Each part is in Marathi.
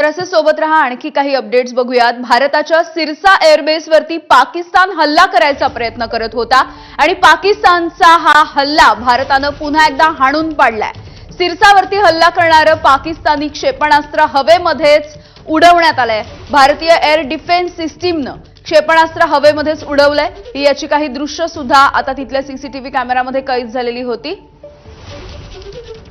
तर असे सोबत रहा आणखी काही अपडेट्स बघूयात. भारताच्या सिरसा एअरबेसवरती पाकिस्तान हल्ला करायचा प्रयत्न करत होता आणि पाकिस्तानचा हा हल्ला भारतानं पुन्हा एकदा हाणून पाडलाय. सिरसावरती हल्ला करणारं पाकिस्तानी क्षेपणास्त्र हवेमध्येच उडवण्यात आलंय. भारतीय एअर डिफेन्स सिस्टीमनं क्षेपणास्त्र हवेमध्येच उडवलंय. याची काही दृश्य सुद्धा आता तिथल्या सीसीटीव्ही कॅमेरामध्ये कैद झालेली होती.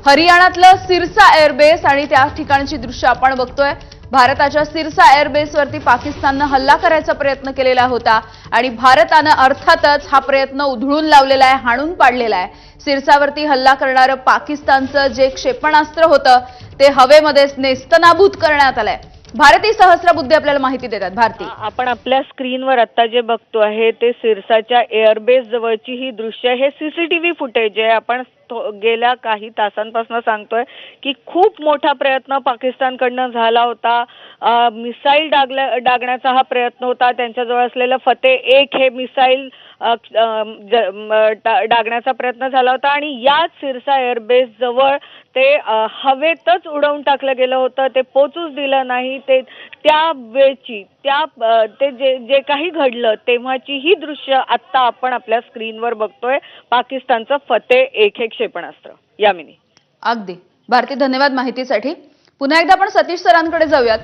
हरियाणातलं सिरसा एअरबेस आणि त्या ठिकाणची दृश्य आपण बघतोय. भारताच्या सिरसा एअरबेसवरती पाकिस्ताननं हल्ला करायचा प्रयत्न केलेला होता आणि भारतानं अर्थातच हा प्रयत्न उधळून लावलेला आहे हाणून पाडलेला आहे. सिरसावरती हल्ला करणारं पाकिस्तानचं जे क्षेपणास्त्र होतं ते हवेमध्येच नेस्तनाभूत करण्यात आलंय. भारतीय सहस्त्रबुद्धी आपल्याला माहिती देतात. भारती. आपण आपल्या स्क्रीनवर आता जे बघतो आहे ते सिरसाच्या एअरबेस जवळची ही दृश्य हे सीसीटीव्ही फुटेज आहे. आपण थो- गेल्या काही तासांपासून सांगतोय की खूप मोठा प्रयत्न पाकिस्तानकडनं झाला होता. मिसाईल डागल्या डागण्याचा हा प्रयत्न होता. त्यांच्याजवळ असलेलं फते एक हे मिसाईल ज- डागण्याचा प्रयत्न झाला होता. आणि याच सिरसा एअरबेस जवळ ते हवेतच उडवून टाकलं गेलं होतं. ते पोचूच दिलं नाही. ते त्या वेळची त्या ते जे जे काही घडलं तेव्हाची ही दृश्य आत्ता आपण आपल्या स्क्रीनवर बघतोय. पाकिस्तानचं फते एक हे क्षेपणास्त्र यामिनी अगदी. भारती धन्यवाद माहितीसाठी. पुन्हा एकदा आपण सतीश सरांकडे जाऊयात.